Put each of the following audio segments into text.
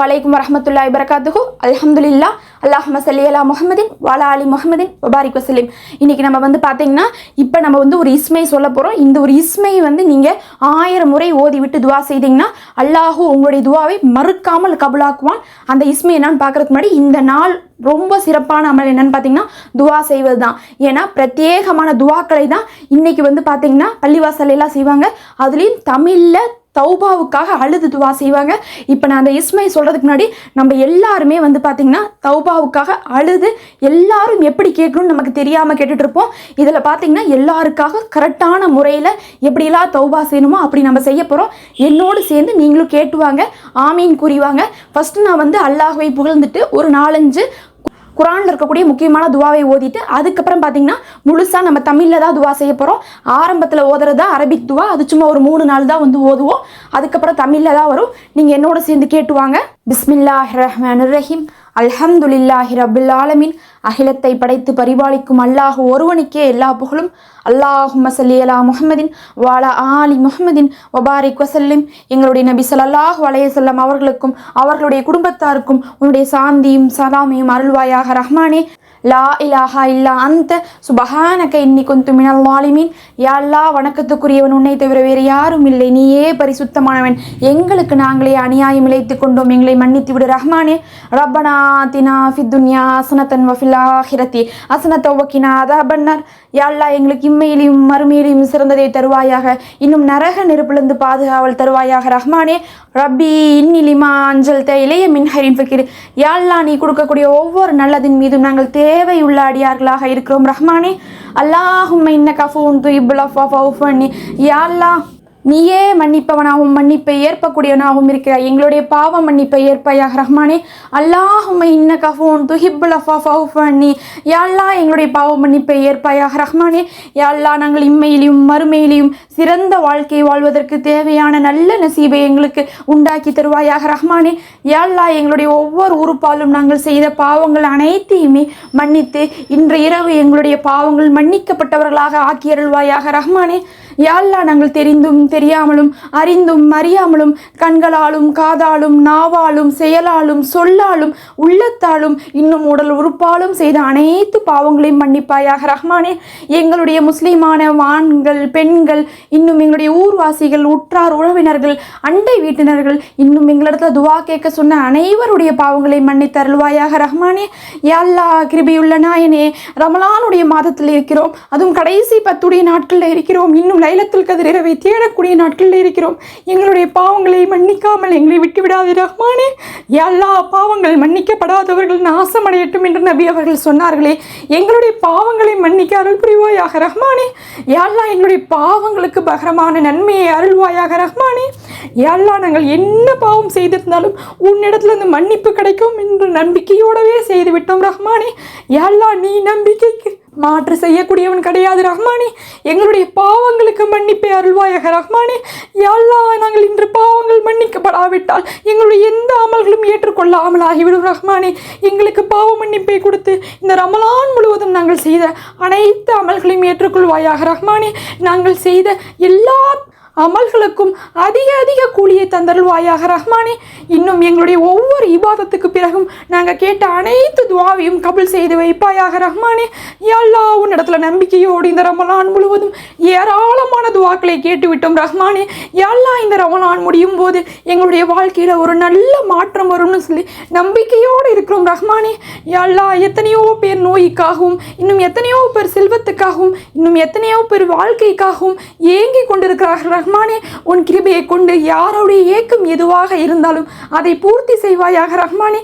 வலைக்கும் வரமத்துல்லா வரகாத்துஹு அலமதுல்லா அல்லாஹ் சல்லி அலா முகமதின் வாலா அலி முகமதின் வபாரிக் வசலீம் இன்னைக்கு நம்ம வந்து பார்த்தீங்கன்னா இப்போ நம்ம வந்து ஒரு இஸ்மை சொல்ல போகிறோம் இந்த ஒரு இஸ்மை வந்து நீங்கள் ஆயிரம் முறை ஓதி விட்டு துவா செய்தீங்கன்னா அல்லாஹு உங்களுடைய துவாவை மறுக்காமல் கபுலாக்குவான். அந்த இஸ்மை என்னான்னு பார்க்கறதுக்கு முன்னாடி இந்த நாள் ரொம்ப சிறப்பான அமல் என்னன்னு பார்த்தீங்கன்னா துவா செய்வது தான் ஏன்னா பிரத்யேகமான துவாக்களை தான் இன்னைக்கு வந்து பார்த்தீங்கன்னா பள்ளிவாசல் எல்லாம் செய்வாங்க. அதுலேயும் தமிழில் தௌபாவுக்காக அழுது துவா செய்வாங்க. இப்போ நான் அந்த இஸ்மை சொல்கிறதுக்கு முன்னாடி நம்ம எல்லாருமே வந்து பார்த்திங்கன்னா தௌபாவுக்காக அழுது எல்லாரும் எப்படி கேட்கணும்னு நமக்கு தெரியாமல் கேட்டுட்ருப்போம் இதில் பார்த்திங்கன்னா எல்லாருக்காக கரெக்டான முறையில் எப்படிலாம் தௌபா செய்யணுமோ அப்படி நம்ம செய்ய போகிறோம் என்னோடு சேர்ந்து நீங்களும் கேட்டுவாங்க ஆமீன் கூறிவாங்க ஃபஸ்ட்டு நான் வந்து அல்லாஹுவை புகழ்ந்துட்டு ஒரு நாலஞ்சு குரானில் இருக்கக்கூடிய முக்கியமான துவாவை ஓதிட்டு அதுக்கப்புறம் பார்த்தீங்கன்னா முழுசாக நம்ம தமிழில் தான் துவா செய்ய போகிறோம் ஆரம்பத்தில் ஓதுறது தான் அரபிக் துவா அது சும்மா ஒரு மூணு நாள் தான் வந்து ஓதுவோம். அதுக்கப்புறம் தமிழில் தான் வரும். நீங்கள் என்னோட சேர்ந்து கேட்டுவாங்க பிஸ்மில்லாஹ் ரஹ்மான் ரஹீம். அல்ஹம்துலில்லாஹி ரபுல் ஆலமின். அகிலத்தை படைத்து பரிபாலிக்கும் அல்லாஹ் ஒருவனுக்கே எல்லா புகழும். அல்லாஹும்ம சல்லி அலா முஹமதின் வாலா ஆலி முஹமதின் ஒபாரிக் வசல்லிம். எங்களுடைய நபி ஸல்லல்லாஹு அலைஹி அவர்களுக்கும் அவர்களுடைய குடும்பத்தாருக்கும் உன்னுடைய சாந்தியும் சலாமையும் அருள்வாயாக ரஹ்மானே. லா இலாஹா இல்லா அந்த சுபஹானக இன்னி குந்து மினல் வாலிமீன். யா வணக்கத்துக்குரியவன் உன்னை தவிர வேறு யாரும் இல்லை. நீயே பரிசுத்தமானவன். எங்களுக்கு நாங்களே அநியாயம் இழைத்து கொண்டோம். எங்களை மன்னித்து விடு ரஹ்மானே. ரப்பனா தினா ஃபித்துன்யா அசனத்தன் வஃபில் ஹிரத்தி அசனத்த வக்கினா அதபன்னர். யா எங்களுக்கு இம்மையிலையும் மறுமையிலையும் சிறந்ததை தருவாயாக. இன்னும் நரக நெருப்பிலிருந்து பாதுகாவல் தருவாயாக ரஹ்மானே. ரப்பி இன்னிலிமா அஞ்சல் த இளைய மின்ஹரின் ஃபக்கீர். யாழ்லா நீ கொடுக்கக்கூடிய ஒவ்வொரு நல்லதின் மீதும் நாங்கள் தே தேவையுள்ள அடியார்களாக இருக்கிறோம். ரஹ்மானே அல்லாஹும் இன்ன கஃபூன் துயிபுல் அஃபா ஃபவுஃபன்னி யா நீயே மன்னிப்பவனாகவும் மன்னிப்பை ஏற்பக்கூடியவனாகவும் இருக்கிறாய். எங்களுடைய பாவ மன்னிப்பை ஏற்பாயாக ரஹ்மானே. அல்லாஹும் இன்ன கஃபோன் துஹிப்புல் அஃபாஃபி யாழ்லா எங்களுடைய பாவ மன்னிப்பை ஏற்பாயாக ரஹ்மானே. யாழ்லா நாங்கள் இம்மையிலையும் மறுமையிலையும் சிறந்த வாழ்க்கை வாழ்வதற்கு தேவையான நல்ல நசீபை எங்களுக்கு உண்டாக்கி தருவாயாக ரஹ்மானே. யாழ்லா எங்களுடைய ஒவ்வொரு உறுப்பாலும் நாங்கள் செய்த பாவங்கள் அனைத்தையுமே மன்னித்து இன்று இரவு எங்களுடைய பாவங்கள் மன்னிக்கப்பட்டவர்களாக ஆக்கியருள்வாயாக ரஹ்மானே. யாழ்லா நாங்கள் தெரிந்தும் தெரியாமலும் அறிந்தும் அறியாமலும் கண்களாலும் காதாலும் நாவாலும் செயலாலும் சொல்லாலும் உள்ளத்தாலும் இன்னும் உடல் உறுப்பாலும் செய்த அனைத்து பாவங்களையும் மன்னிப்பாயாக ரஹ்மானே. எங்களுடைய முஸ்லீமான ஆண்கள் பெண்கள் இன்னும் எங்களுடைய ஊர்வாசிகள் உற்றார் உறவினர்கள் அண்டை வீட்டினர்கள் இன்னும் எங்களிடத்துல துவா கேட்க சொன்ன அனைவருடைய பாவங்களை மன்னித்து அருள்வாயாக ரஹ்மானே. யாழ்லா கிருபியுள்ள நாயனே ரமலானுடைய மாதத்தில் இருக்கிறோம். அதுவும் கடைசி பத்துடைய நாட்களில் இருக்கிறோம். இன்னும் லைலத்துல் கதிரவை தேடக்கூடிய நாட்களில் இருக்கிறோம். எங்களுடைய பாவங்களை மன்னிக்காமல் எங்களை விட்டுவிடாது ரஹ்மானே. எல்லா பாவங்கள் மன்னிக்கப்படாதவர்கள் நாசமடையட்டும் என்று நபி அவர்கள் சொன்னார்களே. எங்களுடைய பாவங்களை மன்னிக்க அருள் புரிவாயாக ரஹ்மானே. யா எங்களுடைய பாவங்களுக்கு பகரமான நன்மையை அருள்வாயாக ரஹ்மானே. யா நாங்கள் என்ன பாவம் செய்திருந்தாலும் உன்னிடத்துல இந்த மன்னிப்பு கிடைக்கும் என்று நம்பிக்கையோடவே செய்து விட்டோம் ரஹ்மானே எல்லா நீ நம்பிக்கைக்கு மாற்று செய்யக்கூடியவன் கிடையாது ரஹ்மானே. எங்களுடைய பாவங்களுக்கு மன்னிப்பை அருள்வாயாக ரஹ்மானே. எல்லா நாங்கள் இன்று பாவங்கள் மன்னிக்கப்படாவிட்டால் எங்களுடைய எந்த அமல்களும் ஏற்றுக்கொள்ளாமல் ஆகிவிடும் ரஹ்மானே. எங்களுக்கு பாவ மன்னிப்பை கொடுத்து இந்த ரமலான் முழுவதும் நாங்கள் செய்த அனைத்து அமல்களையும் ஏற்றுக்கொள்வாயாக ரஹ்மானே. நாங்கள் செய்த எல்லா அமல்களுக்கும் அதிக அதிக கூலியை தந்தருள்வாயாக ரஹ்மானே. இன்னும் எங்களுடைய ஒவ்வொரு இபாதத்துக்கு பிறகும் நாங்கள் கேட்ட அனைத்து துவாவையும் கபுல் செய்து வைப்பாயாக ரஹ்மானே. எல்லா உன்னிடத்துல நம்பிக்கையோடு இந்த ரமலான் முழுவதும் ஏராளமான துவாக்களை கேட்டுவிட்டோம் ரஹ்மானே. எல்லா இந்த ரமலான் முடியும் போது எங்களுடைய வாழ்க்கையில் ஒரு நல்ல மாற்றம் வரும்னு சொல்லி நம்பிக்கையோடு இருக்கிறோம் ரஹ்மானே. எல்லா எத்தனையோ பேர் நோய்க்காகவும் இன்னும் எத்தனையோ பேர் செல்வத்துக்காகவும் இன்னும் எத்தனையோ பேர் வாழ்க்கைக்காகவும் ஏங்கி கொண்டிருக்கிறார்கள் ரஹ்மானே உன் கிருபையை கொண்டு யாருடைய ஏக்கம் எதுவாக இருந்தாலும் அதை பூர்த்தி செய்வாயாக ரஹ்மானே.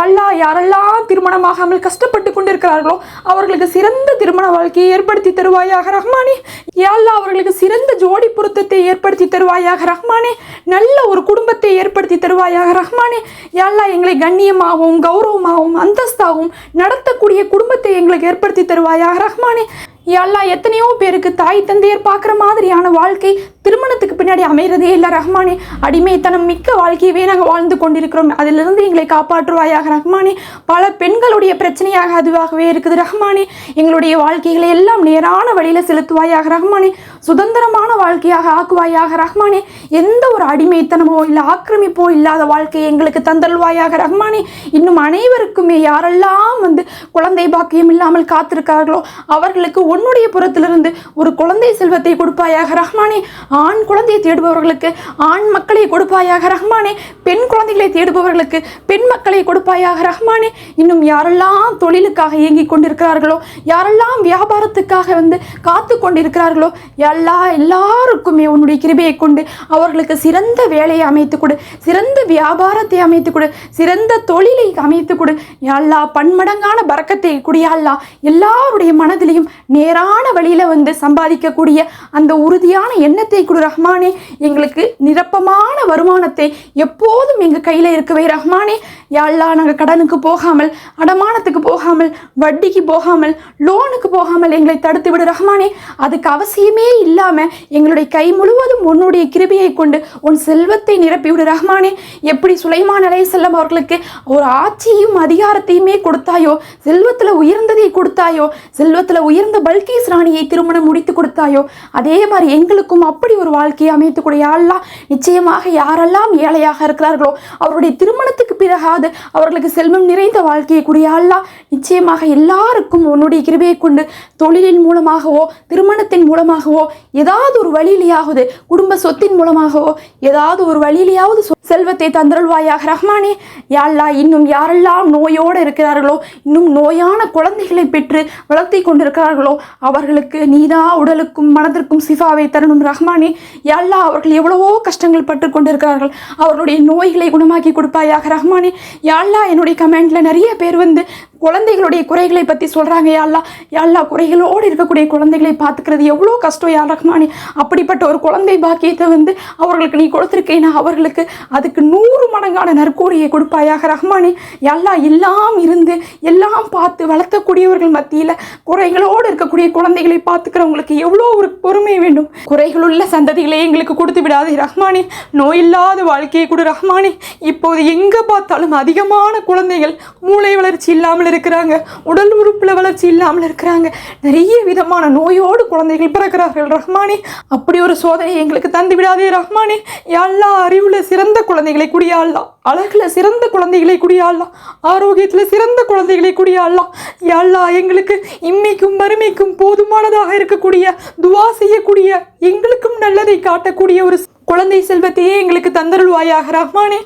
எல்லா யாரெல்லாம் திருமணமாகாமல் கஷ்டப்பட்டு கொண்டிருக்கிறார்களோ அவர்களுக்கு சிறந்த திருமண வாழ்க்கையை ஏற்படுத்தி தருவாயாக ரஹ்மானே. யாழ்லா அவர்களுக்கு சிறந்த ஜோடி பொருத்தத்தை ஏற்படுத்தி தருவாயாக ரஹ்மானே. நல்ல ஒரு குடும்பத்தை ஏற்படுத்தி தருவாயாக ரஹ்மானே. யாழ்லா எங்களை கண்ணியமாகவும் கௌரவமாகவும் அந்தஸ்தாகவும் நடத்தக்கூடிய குடும்பத்தை எங்களுக்கு ஏற்படுத்தி தருவாயாக ரஹ்மானே. எல்லா எத்தனையோ பேருக்கு தாய் தந்தையர் பார்க்குற மாதிரியான வாழ்க்கை திருமணத்துக்கு பின்னாடி அமைகிறதே இல்லை ரஹ்மானே. அடிமைத்தனம் மிக்க வாழ்க்கையவே நாங்கள் வாழ்ந்து கொண்டிருக்கிறோம். அதிலிருந்து எங்களை காப்பாற்றுவாயாக ரஹ்மானே. பல பெண்களுடைய பிரச்சனையாக அதுவாகவே இருக்குது ரஹ்மானே. எங்களுடைய வாழ்க்கைகளை எல்லாம் நேரான வழியில் செலுத்துவாயாக ரஹ்மானே. சுதந்திரமான வாழ்க்கையாக ஆக்குவாயாக ரஹ்மானே. எந்த ஒரு அடிமைத்தனமோ இல்லை ஆக்கிரமிப்போ இல்லாத வாழ்க்கையை எங்களுக்கு தந்தல்வாயாக ரஹ்மானே. இன்னும் அனைவருக்குமே யாரெல்லாம் வந்து குழந்தை பாக்கியம் இல்லாமல் காத்திருக்கார்களோ அவர்களுக்கு உன்னுடைய புறத்திலிருந்து ஒரு குழந்தை செல்வத்தை கொடுப்பாயாக ரஹ்மானே. ஆண் குழந்தையை தேடுபவர்களுக்கு ஆண் மக்களை கொடுப்பாயாக ரஹ்மானே. பெண் குழந்தைகளை தேடுபவர்களுக்கு பெண் மக்களை கொடுப்பாயாக ரஹ்மானே. இன்னும் யாரெல்லாம் தொழிலுக்காக இயங்கிக் கொண்டிருக்கிறார்களோ யாரெல்லாம் வியாபாரத்துக்காக வந்து காத்து கொண்டிருக்கிறார்களோ அல்லாஹ் எல்லாருக்குமே உன்னுடைய கிருபையை கொண்டு அவர்களுக்கு சிறந்த வேலையை அமைத்து கொடு சிறந்த வியாபாரத்தை அமைத்து கொடு சிறந்த தொழிலை அமைத்து கொடு. எல்லா பன்மடங்கான பறக்கத்தை குடியால்லா எல்லாருடைய மனதிலையும் நேரான வழியில் வந்து சம்பாதிக்கக்கூடிய அந்த உறுதியான எண்ணத்தை கொடு ரஹ்மானே. எங்களுக்கு நிரப்பமான வருமானத்தை எப்போதும் எங்கள் கையில் இருக்கவே ரஹ்மானே. யாழ்லா நாங்கள் கடனுக்கு போகாமல் அடமானத்துக்கு போகாமல் வட்டிக்கு போகாமல் லோனுக்கு போகாமல் எங்களை தடுத்து விடு ரஹ்மானே. அதுக்கு அவசியமே இல்லாமல் எங்களுடைய கை முழுவதும் உன்னுடைய கிருபியை கொண்டு உன் செல்வத்தை நிரப்பிவிடு ரஹ்மானே. எப்படி சுலைமான் அலைஹிஸ்ஸலாம் அவர்களுக்கு ஒரு ஆட்சியும் அதிகாரத்தையுமே கொடுத்தாயோ செல்வத்தில் உயர்ந்ததை கொடுத்தாயோ செல்வத்தில் உயர்ந்த பல்கேஸ் ராணியை திருமணம் முடித்து கொடுத்தாயோ அதே மாதிரி எங்களுக்கும் அப்படி ஒரு வாழ்க்கையை அமைத்துக்கூடிய கூட யாரெல்லாம் நிச்சயமாக யாரெல்லாம் ஏழையாக இருக்கிறார்களோ அவருடைய திருமணத்துக்கு பிறகாது அவர்களுக்கு செல்வம் நிறைந்த வாழ்க்கையை கூடிய அல்லாஹ் நிச்சயமாக எல்லாருக்கும் உன்னுடைய கிருபையை கொண்டு தொழிலின் மூலமாகவோ திருமணத்தின் மூலமாகவோ ஏதாவது ஒரு வழியிலேயாவது குடும்ப சொத்தின் மூலமாகவோ ஏதாவது ஒரு வழியிலேயாவது சொ- செல்வத்தை தந்தருள்வாயாக ரஹ்மானே. யாழ்லா இன்னும் யாரெல்லாம் நோயோடு இருக்கிறார்களோ இன்னும் நோயான குழந்தைகளை பெற்று வளர்த்தி கொண்டிருக்கிறார்களோ அவர்களுக்கு நீதா உடலுக்கும் மனதிற்கும் சிஃபாவை தரணும் ரஹ்மானே. யாழ்லா அவர்கள் எவ்வளவோ கஷ்டங்கள் பட்டு கொண்டிருக்கிறார்கள். அவர்களுடைய நோய்களை குணமாக்கி கொடுப்பாயாக ரஹ்மானே. யாழ்லா என்னுடைய கமெண்டில் நிறைய பேர் வந்து குழந்தைகளுடைய குறைகளை பற்றி சொல்கிறாங்க யாழ்லா. யாழ்லா குறைகளோடு இருக்கக்கூடிய குழந்தைகளை பார்த்துக்கிறது எவ்வளோ கஷ்டம் யா ரஹ்மானே. அப்படிப்பட்ட ஒரு குழந்தை பாக்கியத்தை வந்து அவர்களுக்கு நீ கொடுத்துருக்கேன்னா அவர்களுக்கு அதுக்கு நூறு மடங்கான நற்கூலியை கொடுப்பாயாக ரஹ்மானே. எல்லாம் எல்லாம் இருந்து எல்லாம் பார்த்து வளர்த்தக்கூடியவர்கள் மத்தியில் குறைகளோடு இருக்கக்கூடிய குழந்தைகளை பார்த்துக்கிறவங்களுக்கு எவ்வளோ ஒரு பொறுமை வேண்டும். குறைகளுள்ள சந்ததிகளை எங்களுக்கு கொடுத்து விடாதே ரஹ்மானே. நோயில்லாத வாழ்க்கையை கொடு ரஹ்மானே. இப்போது எங்கே பார்த்தாலும் அதிகமான குழந்தைகள் மூளை வளர்ச்சி இல்லாமல் இருக்கிறாங்க. உடல் உறுப்பில் வளர்ச்சி இல்லாமல் இருக்கிறாங்க. நிறைய விதமான நோயோடு குழந்தைகள் பிறக்கிறார்கள் ரஹ்மானே. அப்படி ஒரு சோதனை எங்களுக்கு தந்து விடாதே ரஹ்மானே. எல்லா அறிவில் சிறந்த குழந்தைகளை குடியாடலாம் அழகுல சிறந்த குழந்தைகளை குடியாடலாம் ஆரோக்கியத்துல சிறந்த குழந்தைகளை குடியாடலாம் யாழ்லா எங்களுக்கு இம்மைக்கும் வறுமைக்கும் போதுமானதாக இருக்கக்கூடிய துவா செய்யக்கூடிய எங்களுக்கும் நல்லதை காட்டக்கூடிய ஒரு குழந்தை செல்வத்தையே எங்களுக்கு தந்தருள்வாயாக ரஹ்மானே.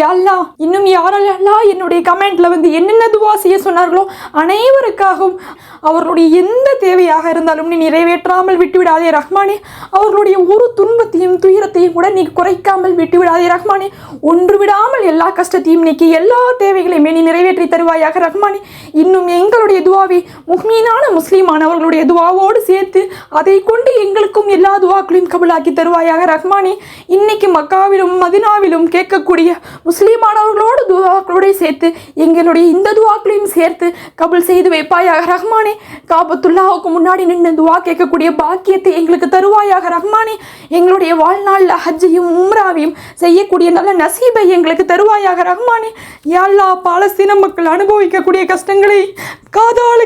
யாழ்லா இன்னும் யாரெல்லாம் என்னுடைய கமெண்ட்ல வந்து என்னென்ன துவா செய்ய சொன்னார்களோ அனைவருக்காகவும் அவர்களுடைய எந்த தேவையாக இருந்தாலும் நீ நிறைவேற்றாமல் விட்டுவிடாதே ரஹ்மானே. அவர்களுடைய ஒரு துன்பத்தையும் துயரத்தையும் கூட நீ குறைக்காமல் விட்டுவிடாதே ரஹ்மானே. ஒன்று விடாமல் எல்லா கஷ்டத்தையும் நீக்கி எல்லா தேவைகளையுமே நீ நிறைவேற்றி தருவாயாக ரஹ்மானே. இன்னும் எங்களுடைய துவாவை முஹ்மீனான முஸ்லீமானவர்களுடைய துவாவோடு சேர்த்து அதை கொண்டு எங்களுக்கும் எல்லா துவாக்களையும் கபலாக்கி தருவாயாக ரஹ்மானே. இன்னைக்கு மக்காவிலும் மதினாவிலும் கேட்கக்கூடிய முஸ்லீமானவர்களோடு துவாக்களோட சேர்த்து எங்களுடைய இந்த துவாக்களையும் சேர்த்து கபுல் செய்து வைப்பாயாக ரஹ்மானே. காபத்துல்லாவுக்கு முன்னாடி நின்று துவா கேட்கக்கூடிய பாக்கியத்தை எங்களுக்கு தருவாயாக ரஹ்மானே. எங்களுடைய வாழ்நாளில் ஹஜ்ஜையும் உம்ராவையும் செய்யக்கூடிய நல்ல நசீபை எங்களுக்கு தருவாயாக ரஹ்மானே. எல்லா பாலஸ்தீன மக்கள் அனுபவிக்கக்கூடிய கஷ்டங்களை காதால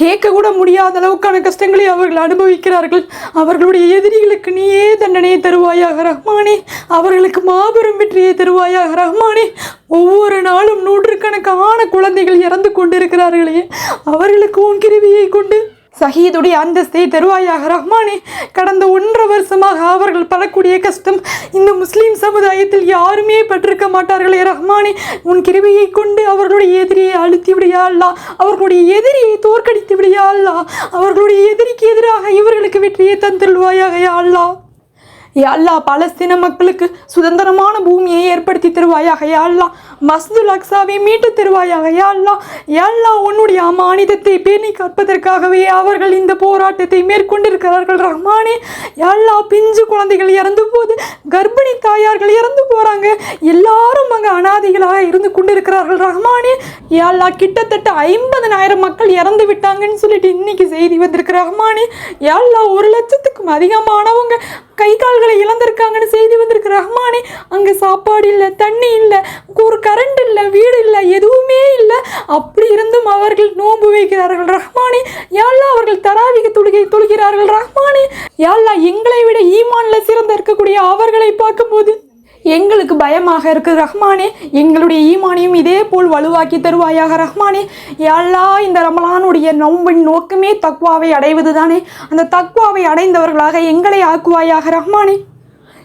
கேட்க கூட முடியாத அளவுக்கான கஷ்டங்களை அவர்கள் அனுபவிக்கிறார்கள். அவர்களுடைய எதிரிகளுக்கு நீயே தண்டனையை தருவாயாக ரஹ்மானே. அவர்களுக்கு மாபெரும் வெற்றியை தருவாயாக ரஹ்மானே. ஒவ்வொரு நாளும் நூற்றுக்கணக்கான குழந்தைகள் இறந்து கொண்டிருக்கிறார்களே. அவர்களுக்கு உன் கிருவியை கொண்டு சஹீதுடைய அந்தஸ்தை தருவாயாக ரஹ்மானே கடந்த ஒன்றரை வருஷமாக அவர்கள் படக்கூடிய கஷ்டம் இந்த முஸ்லீம் சமுதாயத்தில் யாருமே பட்டிருக்க மாட்டார்களே ரஹ்மானே. உன் கிருவியை கொண்டு அவர்களுடைய எதிரியை அழுத்தி விடியா அல்லா அவர்களுடைய எதிரியை தோற்கடித்து விடியா அல்லா அவர்களுடைய எதிரிக்கு எதிராக இவர்களுக்கு வெற்றியை தந்திருவாயாக யா எல்லா பலஸ்தீன பாலஸ்தீன மக்களுக்கு சுதந்திரமான பூமியை ஏற்படுத்தி தருவாயாக. யா மஸ்துல் அக்ஸாவை மீட்டு தருவாயாக. யா அல்லாஹ் உன்னுடைய அமானிதத்தை பேணி காப்பதற்காகவே அவர்கள் இந்த போராட்டத்தை மேற்கொண்டிருக்கிறார்கள். ரஹ்மானே எல்லா பிஞ்சு குழந்தைகள் இறந்து போது கர்ப்பிணி தாயார்கள் இறந்து போகிறாங்க எல்லாரும் அங்கே அனாதைகளாக இருந்து கொண்டிருக்கிறார்கள். ரஹ்மானே யா கிட்டத்தட்ட ஐம்பதனாயிரம் மக்கள் இறந்து விட்டாங்கன்னு சொல்லிட்டு இன்னைக்கு செய்தி வந்திருக்கு. ரஹ்மானே யா ஒரு லட்சத்துக்கும் அதிகமானவங்க கை கால்களை இழந்திருக்காங்கன்னு செய்தி வந்திருக்கு. ரஹ்மானே அங்கே சாப்பாடு இல்லை தண்ணி இல்லை ஒரு கரண்ட் இல்லை வீடு இல்லை எதுவுமே இல்லை. அப்படி இருந்தும் அவர்கள் நோன்பு வைக்கிறார்கள். ரஹ்மானே யாழ்லா அவர்கள் தராவிக தொழுகை தொழுகிறார்கள். ரஹ்மானே யாழ்லா எங்களை விட ஈமான்ல சிறந்த இருக்கக்கூடிய அவர்களை பார்க்கும்போது எங்களுக்கு பயமாக இருக்குது ரஹ்மானே. எங்களுடைய ஈமானையும் இதே போல் வலுவாக்கி தருவாயாக ரஹ்மானே. எல்லா இந்த ரமலானுடைய நோம்பின் நோக்கமே தக்வாவை அடைவது தானே அந்த தக்வாவை அடைந்தவர்களாக எங்களை ஆக்குவாயாக ரஹ்மானே.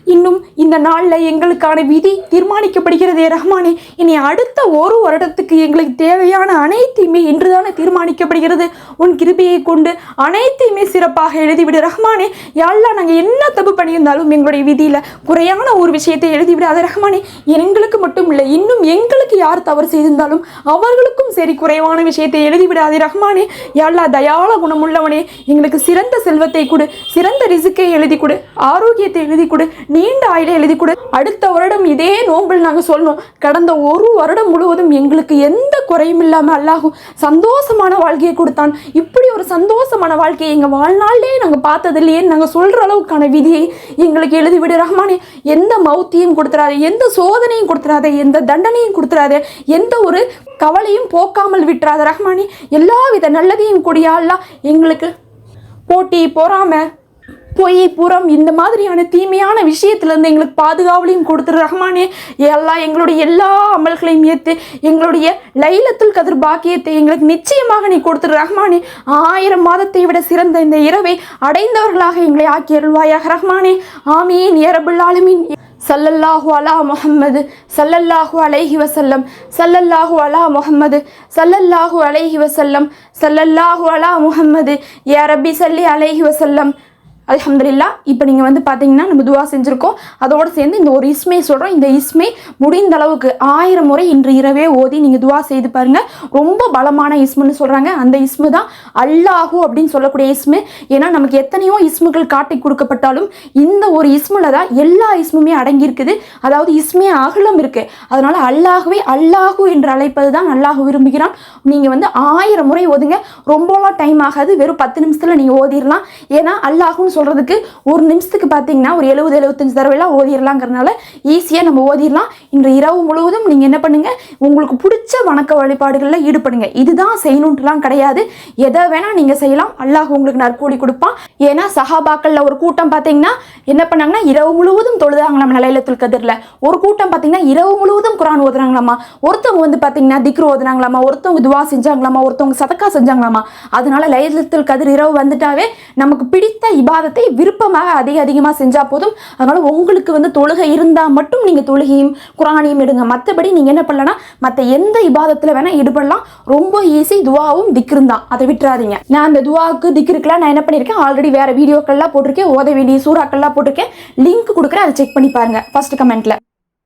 இன்னும் இந்த நாளில் எங்களுக்கான விதி தீர்மானிக்கப்படுகிறதே ரஹ்மானே. இனி அடுத்த ஒரு வருடத்துக்கு எங்களுக்கு தேவையான அனைத்தையுமே இன்றுதானே தீர்மானிக்கப்படுகிறது. உன் கிருபியை கொண்டு அனைத்தையுமே சிறப்பாக எழுதிவிடு ரஹ்மானே. யாழ்லா நாங்கள் என்ன தப்பு பண்ணியிருந்தாலும் எங்களுடைய விதியில் குறையான ஒரு விஷயத்தை எழுதிவிடாத ரஹ்மானே. எங்களுக்கு மட்டும் இல்லை இன்னும் எங்களுக்கு யார் தவறு செய்திருந்தாலும் அவர்களுக்கும் சரி குறைவான விஷயத்தை எழுதிவிடாதே ரஹ்மானே. யாழ்லா தயாள குணமுள்ளவனே எங்களுக்கு சிறந்த செல்வத்தை கொடு சிறந்த ரிசுக்கை எழுதி கொடு ஆரோக்கியத்தை எழுதி கொடு நீண்ட ஆயுளை எழுதி கொடு அடுத்த வருடம் இதே நோம்பில் நாங்கள் சொல்லணும் கடந்த ஒரு வருடம் முழுவதும் எங்களுக்கு எந்த குறையும் இல்லாமல் அல்லாஹும் சந்தோஷமான வாழ்க்கையை கொடுத்தான். இப்படி ஒரு சந்தோஷமான வாழ்க்கையை எங்கள் வாழ்நாளிலே நாங்கள் பார்த்ததில்லையே நாங்கள் சொல்கிற அளவுக்கான விதியை எங்களுக்கு எழுதிவிடு ரஹ்மானே. எந்த மௌத்தியும் கொடுத்துறாதே எந்த சோதனையும் கொடுத்துறாதே எந்த தண்டனையும் கொடுத்துறாதே எந்த ஒரு கவலையும் போக்காமல் விட்டுறாத ரஹ்மானே. எல்லாவித நல்லதையும் கொடியா அல்லாஹ் எங்களுக்கு போட்டி பொறாமை பொய் புறம் இந்த மாதிரியான தீமையான விஷயத்திலேருந்து எங்களுக்கு பாதுகாவலையும் கொடுத்துரு. ரஹ்மானே எல்லாம் எங்களுடைய எல்லா அமல்களையும் ஏற்று எங்களுடைய லைலத்துல் கதிர் பாக்கியத்தை எங்களுக்கு நிச்சயமாக நீ கொடுத்துரு. ரஹ்மானே ஆயிரம் மாதத்தை விட சிறந்த இந்த இரவை அடைந்தவர்களாக எங்களை ஆக்கி அருள்வாயாக. ரஹ்மானே ஆமீன் ஏரபுல் ஆலமீன். சல்லல்லாஹு அலா முஹம்மது சல்லல்லாஹு அலைஹி வசல்லம் சல்லல்லாஹு அலா முஹம்மது சல்லல்லாஹு அலைஹி வசல்லம் சல்லல்லாஹு அலா முஹம்மது ஏ ரபி சல்லி அலைஹி வசல்லம் அலமதுல்லா இப்போ நீங்கள் வந்து பார்த்தீங்கன்னா நம்ம துவா செஞ்சுருக்கோம். அதோடு சேர்ந்து இந்த ஒரு இஸ்மை சொல்கிறோம் இந்த இஸ்மை முடிந்த அளவுக்கு ஆயிரம் முறை இன்று இரவே ஓதி நீங்கள் துவா செய்து பாருங்கள் ரொம்ப பலமான இஸ்முன்னு சொல்கிறாங்க அந்த இஸ்மு தான் அல்லாஹு அப்படின்னு சொல்லக்கூடிய இஸ்மு. ஏன்னா நமக்கு எத்தனையோ இஸ்முகள் காட்டி கொடுக்கப்பட்டாலும் இந்த ஒரு இஸ்முல தான் எல்லா இஸ்முமே அடங்கியிருக்குது. அதாவது இஸ்மே அகலம் இருக்குது அதனால் அல்லாஹுவே அல்லாஹு என்று அழைப்பது தான் அல்லாஹு விரும்புகிறான். நீங்கள் வந்து ஆயிரம் முறை ஓதுங்க. ரொம்பலாம் டைம் ஆகாது. வெறும் பத்து நிமிஷத்தில் நீங்கள் ஓதிடலாம் ஏன்னா அல்லாஹுன்னு சொல்கிறதுக்கு ஒரு நிமிஷத்துக்கு பார்த்தீங்கன்னா ஒரு எழுபது எழுபத்தஞ்சு தடவைலாம் ஓதிடலாங்கிறதுனால ஈஸியாக நம்ம ஓதிடலாம் இன்று இரவு முழுவதும் நீங்கள் என்ன பண்ணுங்கள் உங்களுக்கு பிடிச்ச வணக்க வழிபாடுகளில் ஈடுபடுங்க. இதுதான் செய்யணுன்ட்டுலாம் கிடையாது. எதை வேணால் நீங்கள் செய்யலாம். அல்லாஹ் உங்களுக்கு நற்கூடி கொடுப்பான். ஏன்னா சஹாபாக்களில் ஒரு கூட்டம் பார்த்தீங்கன்னா என்ன பண்ணாங்கன்னா இரவு முழுவதும் தொழுதாங்களாம் நிலையத்தில் கதிரில். ஒரு கூட்டம் பார்த்தீங்கன்னா இரவு முழுவதும் குரான் ஓதுறாங்களாமா? ஒருத்தவங்க வந்து பார்த்தீங்கன்னா திக்ரு ஓதுனாங்களாமா? ஒருத்தவங்க துவா செஞ்சாங்களாமா? ஒருத்தவங்க சதக்கா செஞ்சாங்களாமா? அதனால லைலத்தில் கதிர் இரவு வந்துட்டாவே நமக்கு பிடித்த இபாதத்தை விருப்பமாக அதிக அதிகமாக செஞ்சால் போதும். அதனால் உங்களுக்கு வந்து தொழுகை இருந்தால் மட்டும் நீங்கள் தொழுகையும் குரானையும் எடுங்க. மற்றபடி நீங்கள் என்ன பண்ணலன்னா மற்ற எந்த இபாதத்தில் வேணால் ஈடுபடலாம். ரொம்ப ஈஸி துவாவும் திக்ரும் தான். அதை விட்டுறாதீங்க. நான் அந்த துவாவுக்கு திக்ருக்கெல்லாம் நான் என்ன பண்ணியிருக்கேன் ஆல்ரெடி வேறு வீடியோக்கள்லாம் போட்டிருக்கேன். ஓத வேண்டிய சூறாக்கள்லாம் போட்டிருக்கேன். லிங்க் கொடுக்குறேன். அதை செக் பண்ணி பாருங்க. ஃபர்ஸ்ட் கமெண்ட்டில்